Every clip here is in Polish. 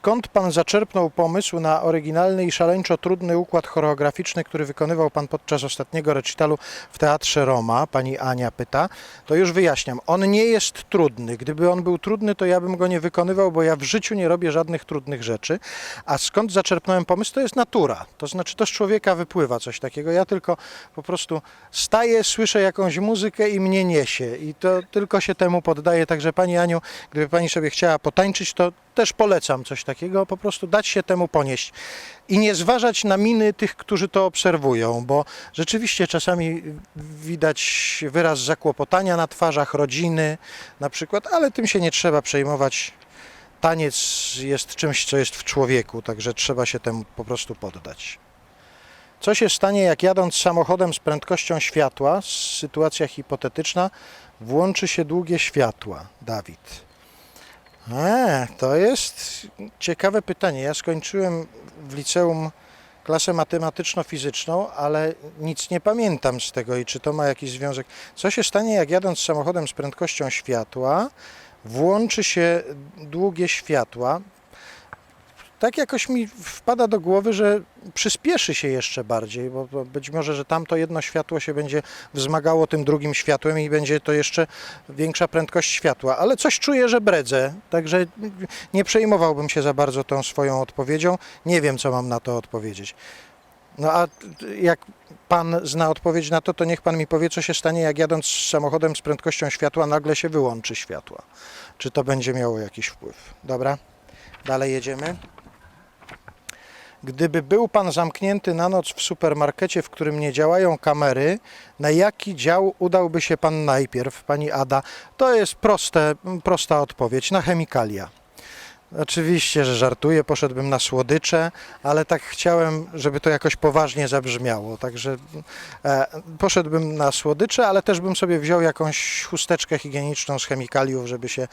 skąd pan zaczerpnął pomysł na oryginalny i szaleńczo trudny układ choreograficzny, który wykonywał pan podczas ostatniego recitalu w Teatrze Roma? Pani Ania pyta. To już wyjaśniam. On nie jest trudny. Gdyby on był trudny, to ja bym go nie wykonywał, bo ja w życiu nie robię żadnych trudnych rzeczy. A skąd zaczerpnąłem pomysł? To jest natura. To znaczy, to z człowieka wypływa coś takiego. Ja tylko po prostu staję, słyszę jakąś muzykę i mnie niesie. I to tylko się temu poddaję. Także Pani Aniu, gdyby Pani sobie chciała potańczyć, to też polecam coś takiego. Po prostu dać się temu ponieść. I nie zważać na miny tych, którzy to obserwują, bo rzeczywiście czasami widać wyraz zakłopotania na twarzach rodziny na przykład, ale tym się nie trzeba przejmować. Taniec jest czymś, co jest w człowieku, także trzeba się temu po prostu poddać. Co się stanie, jak jadąc samochodem z prędkością światła, sytuacja hipotetyczna, włączy się długie światła? Dawid. To jest ciekawe pytanie. Ja skończyłem w liceum klasę matematyczno-fizyczną, ale nic nie pamiętam z tego i czy to ma jakiś związek. Co się stanie, jak jadąc samochodem z prędkością światła, włączy się długie światła? Tak jakoś mi wpada do głowy, że przyspieszy się jeszcze bardziej, bo, być może, że tamto jedno światło się będzie wzmagało tym drugim światłem i będzie to jeszcze większa prędkość światła, ale coś czuję, że bredzę, także nie przejmowałbym się za bardzo tą swoją odpowiedzią. Nie wiem, co mam na to odpowiedzieć. No a jak pan zna odpowiedź na to, to niech pan mi powie, co się stanie, jak jadąc samochodem z prędkością światła nagle się wyłączy światła. Czy to będzie miało jakiś wpływ? Dobra, dalej jedziemy. Gdyby był pan zamknięty na noc w supermarkecie, w którym nie działają kamery, na jaki dział udałby się pan najpierw, pani Ada? To jest proste, prosta odpowiedź. Na chemikalia. Oczywiście, że żartuję, poszedłbym na słodycze, ale tak chciałem, żeby to jakoś poważnie zabrzmiało. Także e, poszedłbym na słodycze, ale też bym sobie wziął jakąś chusteczkę higieniczną z chemikaliów, żeby się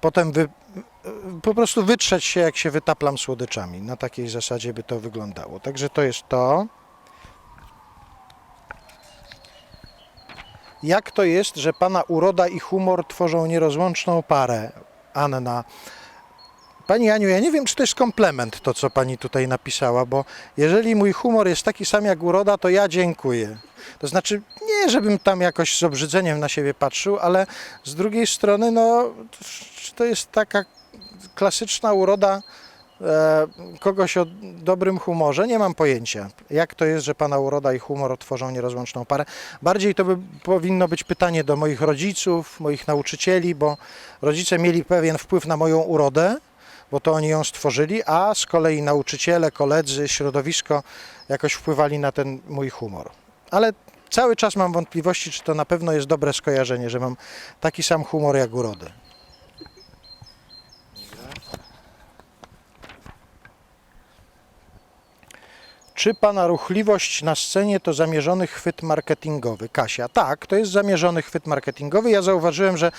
potem wy, po prostu wytrzeć się, jak się wytaplam słodyczami. Na takiej zasadzie by to wyglądało. Także to jest to. Jak to jest, że pana uroda i humor tworzą nierozłączną parę? Anna. Pani Aniu, ja nie wiem, czy to jest komplement to, co pani tutaj napisała, bo jeżeli mój humor jest taki sam jak uroda, to ja dziękuję. To znaczy, nie żebym tam jakoś z obrzydzeniem na siebie patrzył, ale z drugiej strony, no, to jest taka klasyczna uroda e, kogoś o dobrym humorze. Nie mam pojęcia, jak to jest, że pana uroda i humor tworzą nierozłączną parę. Bardziej to by powinno być pytanie do moich rodziców, moich nauczycieli, bo rodzice mieli pewien wpływ na moją urodę, bo to oni ją stworzyli, a z kolei nauczyciele, koledzy, środowisko jakoś wpływali na ten mój humor. Ale cały czas mam wątpliwości, czy to na pewno jest dobre skojarzenie, że mam taki sam humor jak urody. Czy pana ruchliwość na scenie to zamierzony chwyt marketingowy? Kasia, tak, to jest zamierzony chwyt marketingowy. Ja zauważyłem, że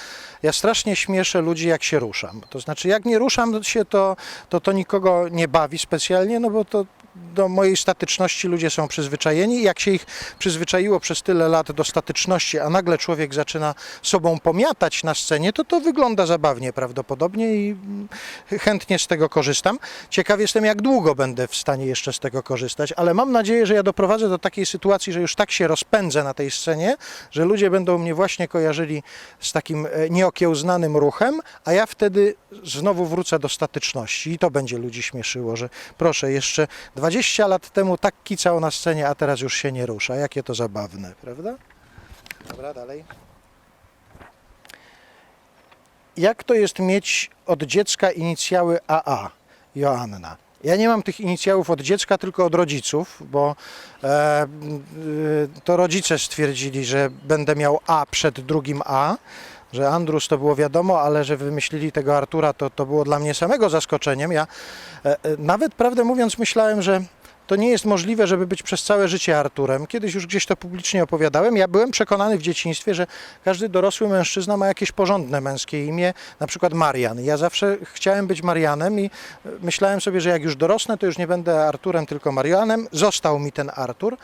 ja strasznie śmieszę ludzi, jak się ruszam. To znaczy, jak nie ruszam się, to to, to nikogo nie bawi specjalnie, no bo to do mojej statyczności ludzie są przyzwyczajeni. Jak się ich przyzwyczaiło przez tyle lat do statyczności, a nagle człowiek zaczyna sobą pomiatać na scenie, to to wygląda zabawnie prawdopodobnie i mm, chętnie z tego korzystam. Ciekaw jestem, jak długo będę w stanie jeszcze z tego korzystać, ale mam nadzieję, że ja doprowadzę do takiej sytuacji, że już tak się rozpędzę na tej scenie, że ludzie będą mnie właśnie kojarzyli z takim e, nieokiełznanym ruchem, a ja wtedy znowu wrócę do statyczności i to będzie ludzi śmieszyło, że proszę, jeszcze 20 lat temu tak kicał na scenie, a teraz już się nie rusza. Jakie to zabawne, prawda? Dobra, dalej. Jak to jest mieć od dziecka inicjały AA? Joanna. Ja nie mam tych inicjałów od dziecka, tylko od rodziców, bo e, y, to rodzice stwierdzili, że będę miał A przed drugim A, że Andrus to było wiadomo, ale że wymyślili tego Artura, to, to było dla mnie samego zaskoczeniem. Ja e, e, nawet, prawdę mówiąc, myślałem, że to nie jest możliwe, żeby być przez całe życie Arturem. Kiedyś już gdzieś to publicznie opowiadałem. Ja byłem przekonany w dzieciństwie, że każdy dorosły mężczyzna ma jakieś porządne męskie imię, na przykład Marian. Ja zawsze chciałem być Marianem i e, myślałem sobie, że jak już dorosnę, to już nie będę Arturem, tylko Marianem. Został mi ten Artur.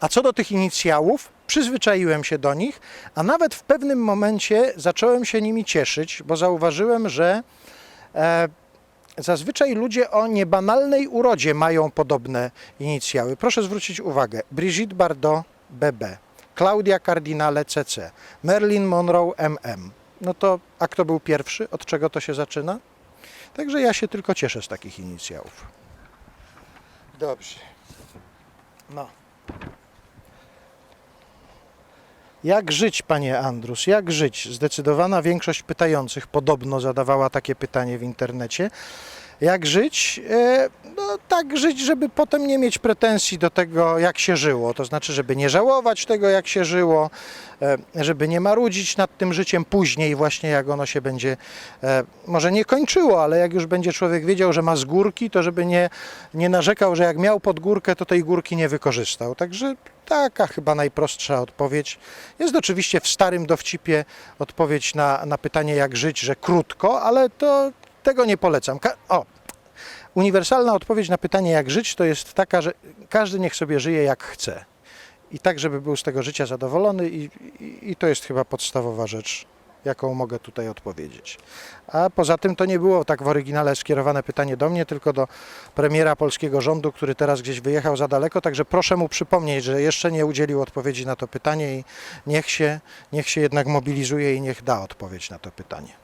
A co do tych inicjałów, przyzwyczaiłem się do nich, a nawet w pewnym momencie zacząłem się nimi cieszyć, bo zauważyłem, że e, zazwyczaj ludzie o niebanalnej urodzie mają podobne inicjały. Proszę zwrócić uwagę. Brigitte Bardot, BB, Claudia Cardinale, CC, Marilyn Monroe, MM. No to, a kto był pierwszy? Od czego to się zaczyna? Także ja się tylko cieszę z takich inicjałów. Dobrze. No. Jak żyć, panie Andrus? Jak żyć? Zdecydowana większość pytających podobno zadawała takie pytanie w internecie. Jak żyć? E, No tak żyć, żeby potem nie mieć pretensji do tego, jak się żyło. To znaczy, żeby nie żałować tego, jak się żyło, e, żeby nie marudzić nad tym życiem później, właśnie jak ono się będzie, e, może nie kończyło, ale jak już będzie człowiek wiedział, że ma z górki, to żeby nie, nie narzekał, że jak miał pod górkę, to tej górki nie wykorzystał. Także taka chyba najprostsza odpowiedź. Jest oczywiście w starym dowcipie odpowiedź na, na pytanie, jak żyć, że krótko, ale to tego nie polecam. Ka- o, uniwersalna odpowiedź na pytanie, jak żyć, to jest taka, że każdy niech sobie żyje jak chce. I tak, żeby był z tego życia zadowolony, i, i, i to jest chyba podstawowa rzecz, jaką mogę tutaj odpowiedzieć. A poza tym to nie było tak w oryginale skierowane pytanie do mnie, tylko do premiera polskiego rządu, który teraz gdzieś wyjechał za daleko, także proszę mu przypomnieć, że jeszcze nie udzielił odpowiedzi na to pytanie i niech się, niech się jednak mobilizuje i niech da odpowiedź na to pytanie.